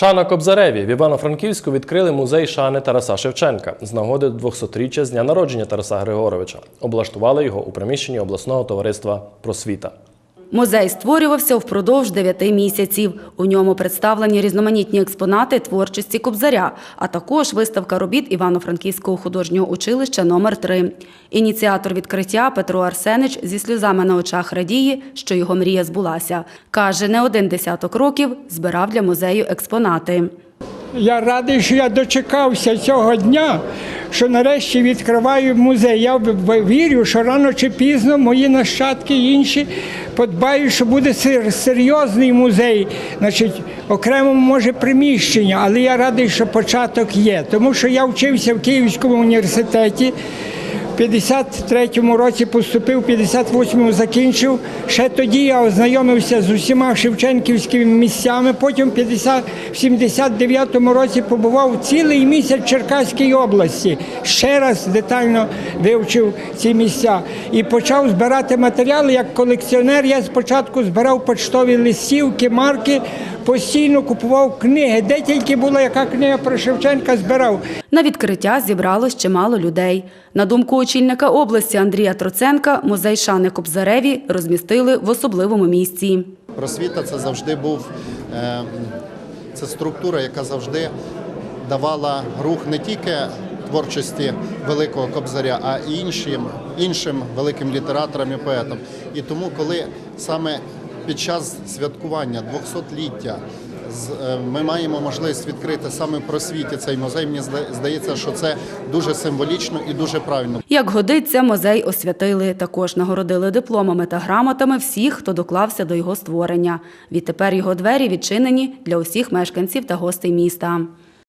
Шана Кобзареві в Івано-Франківську відкрили музей шани Тараса Шевченка з нагоди 200-річчя з дня народження Тараса Григоровича. Облаштували його у приміщенні обласного товариства Просвіта. Музей створювався впродовж дев'яти місяців. У ньому представлені різноманітні експонати творчості Кобзаря, а також виставка робіт Івано-Франківського художнього училища номер 3 Ініціатор відкриття Петро Арсенич зі сльозами на очах радіє, що його мрія збулася. Каже, не один десяток років збирав для музею експонати. Я радий, що я дочекався цього дня, що нарешті відкриваю музей. Я вірю, що рано чи пізно мої нащадки і інші подбають, що буде серйозний музей, значить, окремо може приміщення, але я радий, що початок є. Тому що я вчився в Київському університеті. В 53-му році поступив, в 58-му закінчив. Ще тоді я ознайомився з усіма шевченківськими місцями. Потім в 50 в 79-му році побував цілий місяць в Черкаській області. Ще раз детально вивчив ці місця і почав збирати матеріали як колекціонер. Я спочатку збирав почтові листівки, марки, постійно купував книги. Де тільки була яка книга про Шевченка, збирав. На відкриття зібралось чимало людей. На думку очільника області Андрія Троценка, музей Шани Кобзареві розмістили в особливому місці. Просвіта це завжди був е, це структура, яка завжди давала рух не тільки творчості великого кобзаря, а й іншим, іншим великим літераторам і поетам. І тому, коли саме під час святкування 200-ліття з- е, ми маємо можливість відкрити саме в просвіті цей музей, мені здається, що це дуже символічно і дуже правильно. Як годиться, музей освятили. Також нагородили дипломами та грамотами всіх, хто доклався до його створення. Відтепер його двері відчинені для усіх мешканців та гостей міста.